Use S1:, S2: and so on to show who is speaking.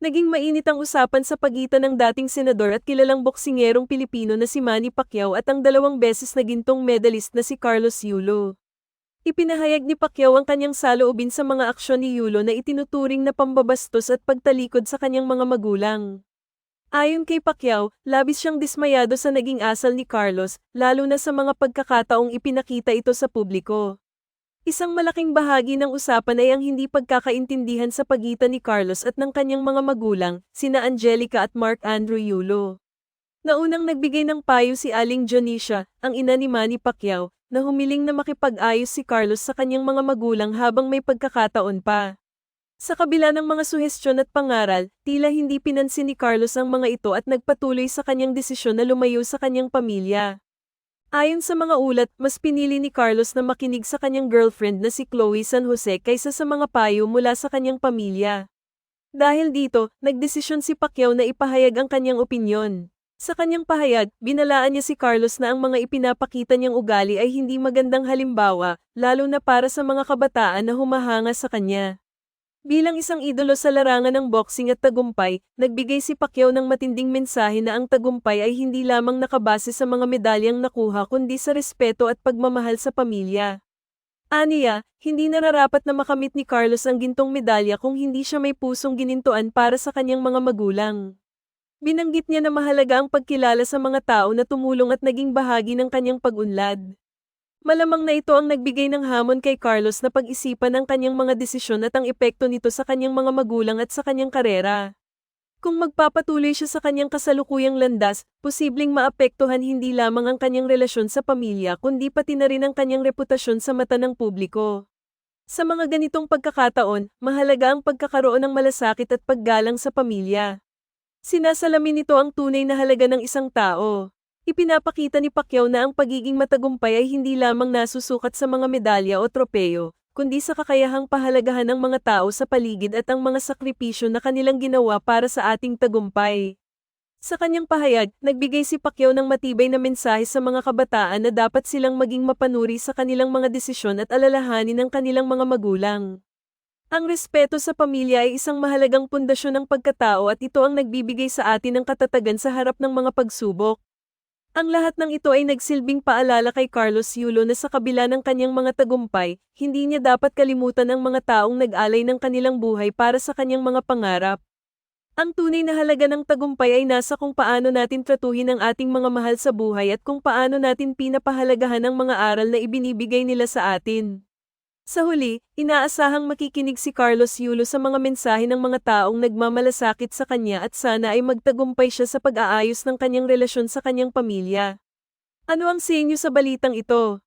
S1: Naging mainit ang usapan sa pagitan ng dating senador at kilalang boksingerong Pilipino na si Manny Pacquiao at ang dalawang beses na gintong medalist na si Carlos Yulo. Ipinahayag ni Pacquiao ang kanyang saloobin sa mga aksyon ni Yulo na itinuturing na pambabastos at pagtalikod sa kanyang mga magulang. Ayon kay Pacquiao, labis siyang dismayado sa naging asal ni Carlos, lalo na sa mga pagkakataong ipinakita ito sa publiko. Isang malaking bahagi ng usapan ay ang hindi pagkakaintindihan sa pagitan ni Carlos at ng kanyang mga magulang, sina Angelica at Mark Andrew Yulo. Naunang nagbigay ng payo si Aling Jonisha, ang ina ni Manny Pacquiao, na humiling na makipag-ayos si Carlos sa kanyang mga magulang habang may pagkakataon pa. Sa kabila ng mga suhestyon at pangaral, tila hindi pinansin ni Carlos ang mga ito at nagpatuloy sa kanyang desisyon na lumayo sa kanyang pamilya. Ayon sa mga ulat, mas pinili ni Carlos na makinig sa kanyang girlfriend na si Chloe San Jose kaysa sa mga payo mula sa kanyang pamilya. Dahil dito, nagdesisyon si Pacquiao na ipahayag ang kanyang opinyon. Sa kanyang pahayag, binalaan niya si Carlos na ang mga ipinapakita niyang ugali ay hindi magandang halimbawa, lalo na para sa mga kabataan na humahanga sa kanya. Bilang isang idolo sa larangan ng boxing at tagumpay, nagbigay si Pacquiao ng matinding mensahe na ang tagumpay ay hindi lamang nakabase sa mga medalyang nakuha kundi sa respeto at pagmamahal sa pamilya. Aniya, hindi nararapat na makamit ni Carlos ang gintong medalya kung hindi siya may pusong ginintuan para sa kanyang mga magulang. Binanggit niya na mahalaga ang pagkilala sa mga tao na tumulong at naging bahagi ng kanyang pag-unlad. Malamang na ito ang nagbigay ng hamon kay Carlos na pag-isipan ang kanyang mga desisyon at ang epekto nito sa kanyang mga magulang at sa kanyang karera. Kung magpapatuloy siya sa kanyang kasalukuyang landas, posibleng maapektuhan hindi lamang ang kanyang relasyon sa pamilya kundi pati na rin ang kanyang reputasyon sa mata ng publiko. Sa mga ganitong pagkakataon, mahalaga ang pagkakaroon ng malasakit at paggalang sa pamilya. Sinasalamin nito ang tunay na halaga ng isang tao. Ipinapakita ni Pacquiao na ang pagiging matagumpay ay hindi lamang nasusukat sa mga medalya o tropeyo, kundi sa kakayahang pahalagahan ng mga tao sa paligid at ang mga sakripisyo na kanilang ginawa para sa ating tagumpay. Sa kanyang pahayag, nagbigay si Pacquiao ng matibay na mensahe sa mga kabataan na dapat silang maging mapanuri sa kanilang mga desisyon at alalahanin ng kanilang mga magulang. Ang respeto sa pamilya ay isang mahalagang pundasyon ng pagkatao at ito ang nagbibigay sa atin ng katatagan sa harap ng mga pagsubok. Ang lahat ng ito ay nagsilbing paalala kay Carlos Yulo na sa kabila ng kanyang mga tagumpay, hindi niya dapat kalimutan ang mga taong nag-alay ng kanilang buhay para sa kanyang mga pangarap. Ang tunay na halaga ng tagumpay ay nasa kung paano natin tratuhin ang ating mga mahal sa buhay at kung paano natin pinapahalagahan ang mga aral na ibinibigay nila sa atin. Sa huli, inaasahang makikinig si Carlos Yulo sa mga mensahe ng mga taong nagmamalasakit sa kanya at sana ay magtagumpay siya sa pag-aayos ng kanyang relasyon sa kanyang pamilya. Ano ang senyo sa balitang ito?